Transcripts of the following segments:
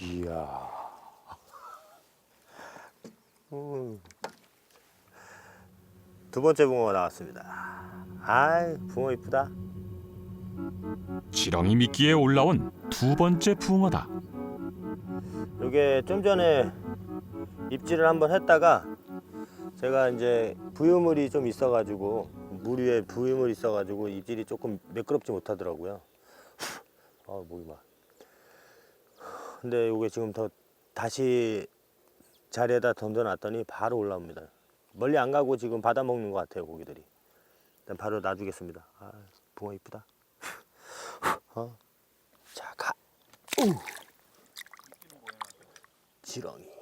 이야. 음. 두 번째 붕어가 나왔습니다. 아이, 붕어 이쁘다. 지렁이 미끼에 올라온 두 번째 붕어다. 요게 좀 전에 입질을 한번 했다가 제가 이제 부유물이 좀 있어가지고 물 위에 부유물이 있어가지고 입질이 조금 매끄럽지 못하더라고요. 아 목이 막. 근데 요게 지금 더 다시 자리에다 던져놨더니 바로 올라옵니다. 멀리 안 가고 지금 받아 먹는 것 같아요 고기들이. 일단 바로 놔주겠습니다. 아 붕어 이쁘다. 어. 자 가. 우. 지렁이.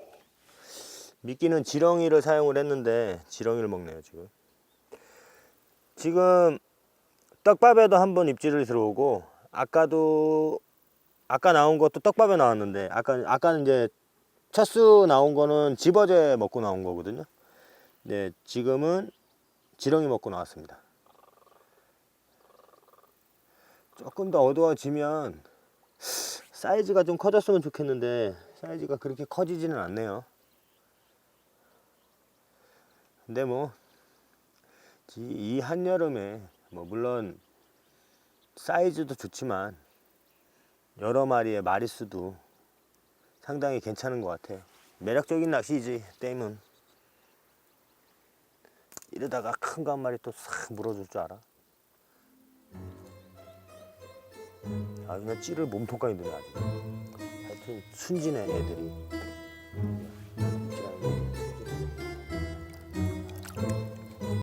미끼는 지렁이를 사용을 했는데 지렁이를 먹네요 지금. 지금 떡밥에도 한번 입질을 들어오고 아까도 아까 나온 것도 떡밥에 나왔는데 아까 아까는 이제 첫수 나온 거는 집어제 먹고 나온 거거든요. 네 지금은 지렁이 먹고 나왔습니다. 조금 더 어두워지면 사이즈가 좀 커졌으면 좋겠는데 사이즈가 그렇게 커지지는 않네요. 근데 뭐 이 한여름에 뭐 물론 사이즈도 좋지만 여러 마리의 마리수도 상당히 괜찮은 것 같아요. 매력적인 낚시지 댐은 이러다가 큰 거 한 마리 또 싹 물어줄 줄 알아. 아 그냥 찌를 몸통까지 넣어 아주. 하여튼 순진해 애들이.